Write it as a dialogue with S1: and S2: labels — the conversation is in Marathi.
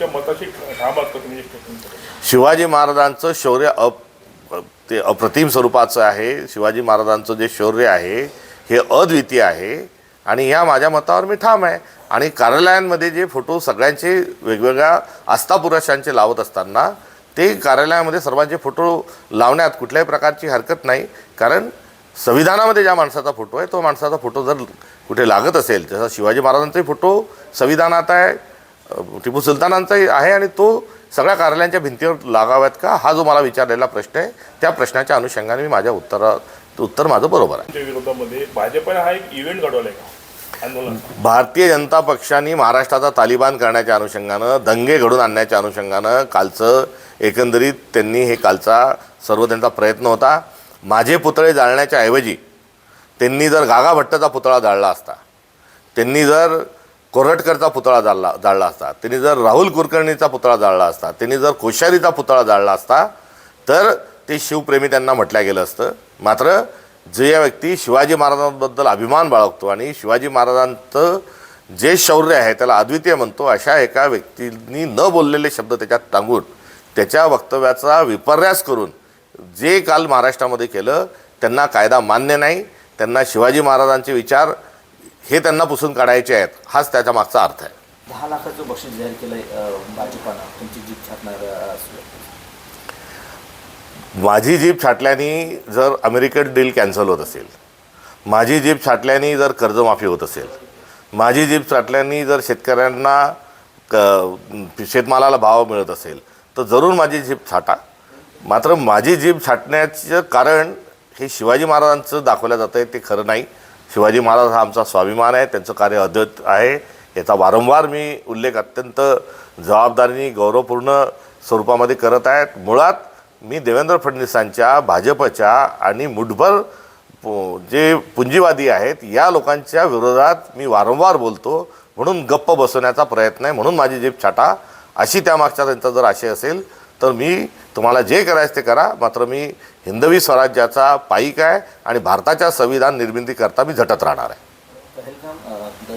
S1: तुमच्या मताशी ठाम असतं तुम्ही
S2: शिवाजी महाराजांचं शौर्य अप ते अप्रतिम स्वरूपाचं आहे. शिवाजी महाराजांचं जे शौर्य आहे हे अद्वितीय आहे. आणि या माझ्या मतावर मी ठाम आहे. आणि कार्यालयांमध्ये जे फोटो सगळ्यांचे वेगवेगळ्या आस्थापुरुषांचे लावत असताना ते कार्यालयामध्ये सर्वांचे फोटो लावण्यात कुठल्याही प्रकारची हरकत नाही. कारण संविधानामध्ये ज्या माणसाचा फोटो आहे तो माणसाचा फोटो जर कुठे लागत असेल जसा शिवाजी महाराजांचाही फोटो संविधानात आहे टिपू सुलतानांचाही आहे आणि तो सगळ्या कार्यालयांच्या भिंतीवर लागाव्यात का? हा जो मला विचारलेला प्रश्न आहे त्या प्रश्नाच्या अनुषंगाने मी माझ्या उत्तरात उत्तर माझं बरोबर आहे.
S1: विरोधामध्ये भाजपने हा एक इव्हेंट का? आंदोलन.
S2: भारतीय जनता पक्षाने महाराष्ट्राचा तालिबान करण्याच्या अनुषंगानं दंगे घडून आणण्याच्या अनुषंगानं कालचं एकंदरीत त्यांनी हे कालचा सर्व त्यांचा प्रयत्न होता. माझे पुतळे जाळण्याच्या ऐवजी त्यांनी जर गागा भट्टचा पुतळा जाळला असता त्यांनी जर कोरटकरचा पुतळा जाळला जाळला असता. त्यांनी जर राहुल कुलकर्णीचा पुतळा जाळला असता त्यांनी जर कोश्यारीचा पुतळा जाळला असता तर ते शिवप्रेमी त्यांना म्हटलं गेलं असतं. मात्र जे या व्यक्ती शिवाजी महाराजांबद्दल अभिमान बाळगतो आणि शिवाजी महाराजांचं जे शौर्य आहे त्याला अद्वितीय म्हणतो अशा एका व्यक्तींनी न बोललेले शब्द त्याच्यात टांगून त्याच्या वक्तव्याचा विपर्यास करून जे काल महाराष्ट्रामध्ये केलं त्यांना कायदा मान्य नाही त्यांना शिवाजी महाराजांचे विचार हे त्यांना पुसून काढायचे आहेत हाच त्याच्या मागचा अर्थ आहे.
S3: दहा लाखाचं बक्षीस जाहीर केलंय भाजपानं तुमची जीप असं.
S2: माझी जीप छाटल्याने जर अमेरिकन डील कॅन्सल होत असेल माझी जीप छाटल्याने जर कर्जमाफी होत असेल माझी जीप छाटल्याने जर शेतकऱ्यांना क शेतमालाला भाव मिळत असेल तर जरूर माझी जीप छाटा. मात्र माझी जीप छाटण्याचं कारण हे शिवाजी महाराजांचं दाखवलं जातं आहे ते खरं नाही. शिवाजी महाराज हा आमचा स्वाभिमान आहे त्यांचं कार्य अद्वैत आहे. याचा वारंवार मी उल्लेख अत्यंत जबाबदारीने गौरवपूर्ण स्वरूपामध्ये करत आहेत. मुळात मी देवेंद्र फडणवीसांच्या भाजपच्या आणि मुठभर पु- जे पुंजीवादी आहेत या लोकांच्या विरोधात मी वारंवार बोलतो. म्हणून गप्प बसवण्याचा प्रयत्न आहे. म्हणून माझी जीप छाटा. अशी त्यामागचा त्यांचा जर आशय असेल तर मी तुम्हाला जे करायचं ते करा मात्र मी हिंदवी स्वराज्याचा पाईक आहे आणि भारताच्या संविधान निर्मितीकरता मी झटत राहणार आहे.
S3: पहलगाम